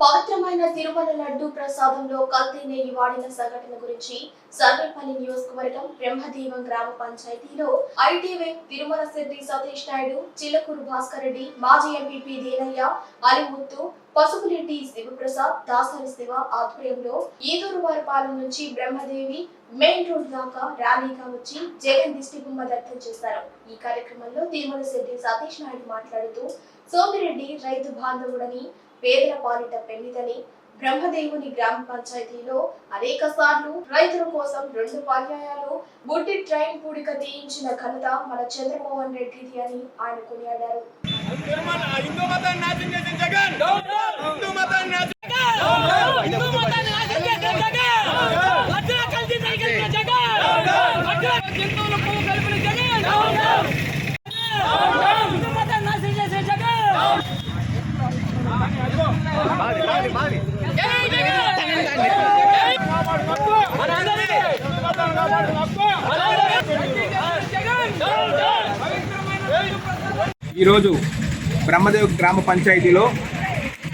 పవిత్రమైన తిరుమల లడ్డు ప్రసాదంలో కల్తీ నెయ్యి వాడిన సంఘటన గురించి సర్వేపల్లి నియోజకవర్గం బ్రహ్మదీవం గ్రామ పంచాయతీలో ఐటీవే తిరుమల శెట్టి సతీష్ నాయుడు చిలకూరు భాస్కర్ రెడ్డి మాజీ ఎంపీపీ దేనయ్య అలిముత్తు పసుపులెడ్డి శివప్రసాద్ దాసరి శివ ఆధ్వర్యంలో ఈదూరు వారిపాలెం నుంచి బ్రహ్మదేవి మెయిన్ రోడ్ దాకా ర్యాలీగా వచ్చి జగన్ దిష్టి బొమ్మ దగ్ధం చేశారు ఈ కార్యక్రమంలో తిరుమల శెట్టి సతీష్ నాయుడు మాట్లాడుతూ సోమిరెడ్డి రైతు బాంధవుడని పేదల పాలిట పెళ్ళిదని బ్రహ్మదేవుని గ్రామ పంచాయతీలో అనేక సార్లు రైతుల కోసం రెండు పర్యాయాలు బుట్టి ట్రైన్ పూడిక తీయించిన ఘనత మన చంద్రమోహన్ రెడ్డిది అని ఆయన కొనియాడారు తిరుమల హిందూ మతాన్ని నాశనం చేసిన జగన్ హిందూ మతాన్ని నాశనం హిందూ మతాన్ని నాశనం చేసిన జగన్ లక్షల కల్తీ జరిగిన జగన్ లక్షల జంతువుల కొవ్వు కలిపిన జగన్ హిందూ మతాన్ని నాశనం చేసిన జగన్ జై జగన్! జై మనందరి! జగన్! ఈరోజు బ్రహ్మదేవ్ గ్రామ పంచాయతీలో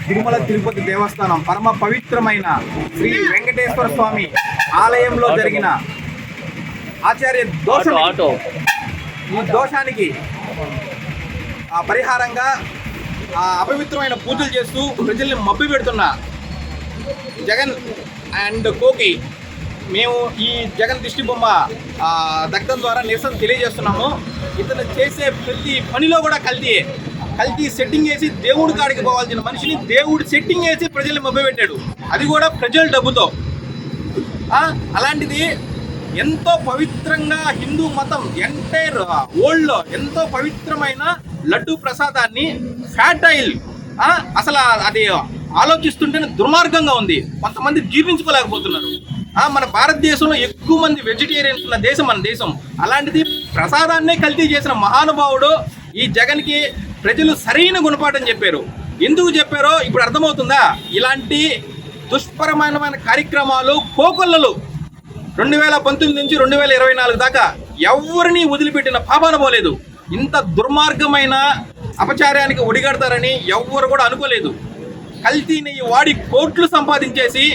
తిరుమల తిరుపతి దేవస్థానం పరమ పవిత్రమైన శ్రీ వెంకటేశ్వర స్వామి ఆలయంలో జరిగిన ఆచార్య దోషం ఈ దోషానికి ఆ పరిహారంగా అపవిత్రమైన పూజలు చేస్తూ ప్రజల్ని మబ్బి పెడుతున్న జగన్ అండ్ కోకి మేము ఈ జగన్ దిష్టి బొమ్మ దగ్గర దగ్ధం ద్వారా నిరసన తెలియజేస్తున్నాము. ఇతను చేసే ప్రతి పనిలో కూడా కల్తీ. కల్తీ సెట్టింగ్ వేసి దేవుడి కాడికి పోవాల్సిన మనిషిని దేవుడు సెట్టింగ్ వేసి ప్రజల్ని మభ్య పెట్టాడు. అది కూడా ప్రజల డబ్బుతో. అలాంటిది ఎంతో పవిత్రంగా హిందూ మతం ఎంటైర్ వరల్డ్లో ఎంతో పవిత్రమైన లడ్డు ప్రసాదాన్ని ఫ్యాటైల్ అసలు అది ఆలోచిస్తుంటేనే దుర్మార్గంగా ఉంది. కొంతమంది జీర్ణించుకోలేకపోతున్నారు. మన భారతదేశంలో ఎక్కువ మంది వెజిటేరియన్స్ ఉన్న దేశం మన దేశం. అలాంటిది ప్రసాదాన్నే కల్తీ చేసిన మహానుభావుడు ఈ జగన్కి ప్రజలు సరైన గుణపాఠం చెప్పారు. ఎందుకు చెప్పారో ఇప్పుడు అర్థమవుతుందా? ఇలాంటి దుష్పరమైన కార్యక్రమాలు కోకొల్లలు రెండు వేల పంతొమ్మిది నుంచి రెండు వేల ఇరవై నాలుగు దాకా ఎవరిని వదిలిపెట్టిన పాపాన పోలేదు ఇంత దుర్మార్గమైన అపచార్యానికి ఒడిగడతారని ఎవ్వరు కూడా అనుకోలేదు. కల్తీ నెయ్యి వాడి కోట్లు సంపాదించేసి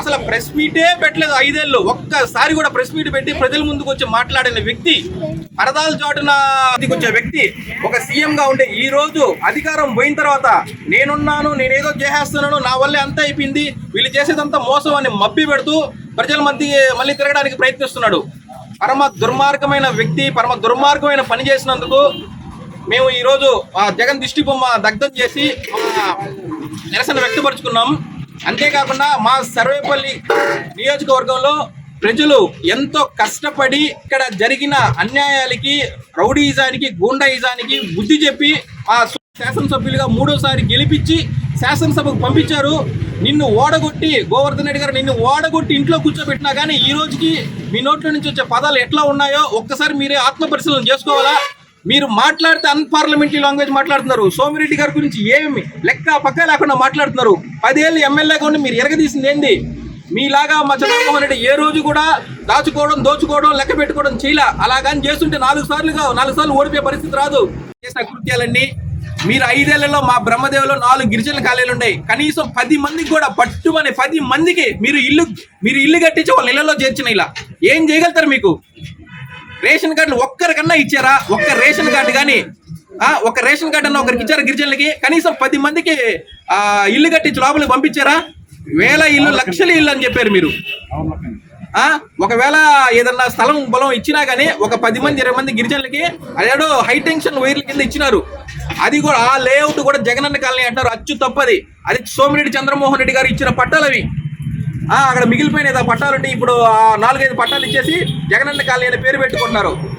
అసలు ప్రెస్ మీటే పెట్టలేదు ఐదేళ్ళు. ఒక్కసారి కూడా ప్రెస్ మీట్ పెట్టి ప్రజల ముందుకు వచ్చి మాట్లాడిన వ్యక్తి పరదాల చాటున వచ్చే వ్యక్తి ఒక సీఎం గా ఉండే ఈ రోజు అధికారం పోయిన తర్వాత నేనున్నాను నేనేదో చేసేస్తున్నాను నా వల్లే అంతా అయిపోయింది. వీళ్ళు చేసేదంతా మోసం అని మబ్బి పెడుతూ ప్రజల మధ్య మళ్ళీ తిరగడానికి ప్రయత్నిస్తున్నాడు. పరమ దుర్మార్గమైన వ్యక్తి పరమ దుర్మార్గమైన పని చేసినందుకు మేము ఈరోజు ఆ జగన్ దిష్టి బొమ్మ దగ్ధం చేసి నిరసన వ్యక్తపరుచుకున్నాం. అంతేకాకుండా మా సర్వేపల్లి నియోజకవర్గంలో ప్రజలు ఎంతో కష్టపడి ఇక్కడ జరిగిన అన్యాయాలకి రౌడీయిజానికి గూండాయిజానికి బుద్ధి చెప్పి మా శాసనసభ్యులుగా మూడోసారి గెలిపించి శాసనసభకు పంపించారు. నిన్ను ఓడగొట్టి గోవర్ధన్ రెడ్డి గారు నిన్ను ఓడగొట్టి ఇంట్లో కూర్చోబెట్టినా కానీ ఈ రోజుకి మీ నోట్ల నుంచి వచ్చే పదాలు ఎట్లా ఉన్నాయో ఒక్కసారి మీరే ఆత్మ పరిశీలన చేసుకోవాలా? మీరు మాట్లాడితే అన్పార్లమెంటరీ లాంగ్వేజ్ మాట్లాడుతున్నారు. సోమిరెడ్డి గారి గురించి ఏమి లెక్క పక్క లేకుండా మాట్లాడుతున్నారు. పదేళ్ళు ఎమ్మెల్యేగా ఉండి మీరు ఎరగదీసింది ఏంది? మీలాగా మా చంద్రబాబు రెడ్డి ఏ రోజు కూడా దాచుకోవడం దోచుకోవడం లెక్క పెట్టుకోవడం చేయలే. అలాగని చేస్తుంటే నాలుగు సార్లుగా నాలుగు సార్లు ఓడిపోయే పరిస్థితి రాదు. చేసిన కృత్యాలన్నీ మీరు ఐదేళ్ళలో మా బ్రహ్మదేవులో నాలుగు గిరిజన కాలేలు ఉన్నాయి. కనీసం పది మందికి కూడా పట్టుమని పది మందికి మీరు ఇల్లు మీరు ఇల్లు కట్టించి వాళ్ళ ఇళ్ళలో చేర్చిన ఇలా. ఏం చేయగలుగుతారు మీకు? రేషన్ కార్డులు ఒక్కరికన్నా ఇచ్చారా? ఒక్క రేషన్ కార్డు కానీ ఒక రేషన్ కార్డు అన్న ఒకరికి ఇచ్చారా గిరిజనులకి? కనీసం పది మందికి ఇల్లు కట్టించి లోపలికి పంపించారా? వేల ఇల్లు లక్షల ఇల్లు అని చెప్పారు మీరు. ఆ, ఒకవేళ ఏదన్నా స్థలం బలం ఇచ్చినా కానీ ఒక పది మంది ఇరవై మంది గిరిజనులకి అదేడో హై టెన్షన్ వైర్ల కింద ఇచ్చినారు. అది కూడా ఆ లేఅవుట్ కూడా జగనన్న కాలనీ అంటారు అచ్చు తప్పది. అది సోమిరెడ్డి చంద్రమోహన్ రెడ్డి గారు ఇచ్చిన పట్టాలు అవి. ఆ, అక్కడ మిగిలిపోయిన ఏదో పట్టాలుంటే ఇప్పుడు ఆ నాలుగైదు పట్టాలు ఇచ్చేసి జగనన్న కాలనీ అనే పేరు పెట్టుకుంటున్నారు.